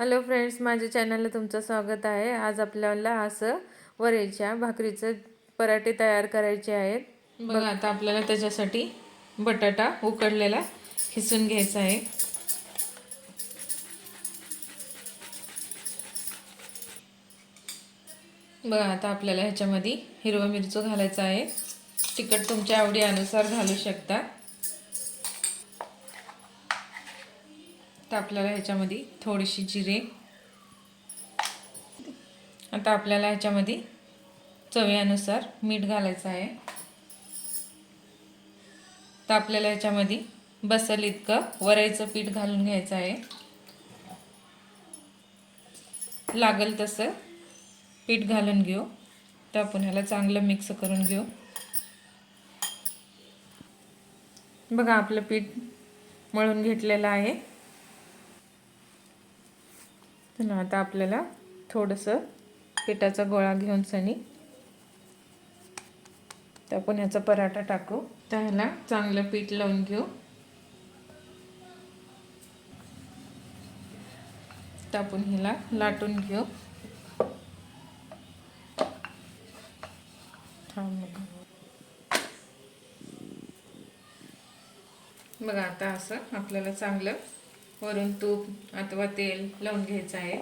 Hello friends माझ्या चॅनलला तुमचं स्वागत आहे. आज आपल्याला असं वरेच्या भाकरीचं पराठे तयार करायचे आहेत. बघा आता आपल्याला त्याच्यासाठी बटाटा उकडलेला खिसून घ्यायचा आहे. बघा आता आपल्याला ह्याच्यामध्ये हिरवा मिरचू घालायचा आहे. तिखट तुमच्या आवडी अनुसार घालू शकता. तर आपल्याला ह्याच्यामध्ये थोडीशी जिरे. आता आपल्याला ह्याच्यामध्ये चवीनुसार मीठ घालायचं आहे. तर आपल्याला ह्याच्यामध्ये बसल इतकं वरायचं पीठ घालून घ्यायचं आहे. लागल तसं पीठ घालून घेऊ. तर आपण ह्याला चांगलं मिक्स करून घेऊ. बघा आपलं पीठ मळून घेतलेलं आहे. तर आता आपल्याला थोडंसं पिठाचा गोळा घेऊन सनी. तर आपण ह्याचा पराठा टाकू. तर ह्याला चांगलं पीठ लावून घेऊ. तर आपण ह्याला लाटून घेऊ. बघा आता असं आपल्याला चांगलं वरून तूप अथवा तेल लावून घ्यायचं आहे.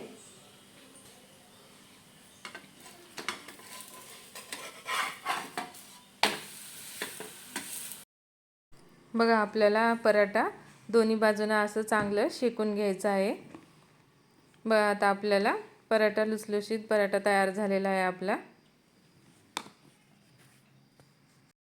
बघा आपल्याला पराठा दोन्ही बाजूनं असं चांगलं शेकून घ्यायचं आहे. बघा आता आपल्याला पराठा लुसलुशीत पराठा तयार झालेला आहे आपला.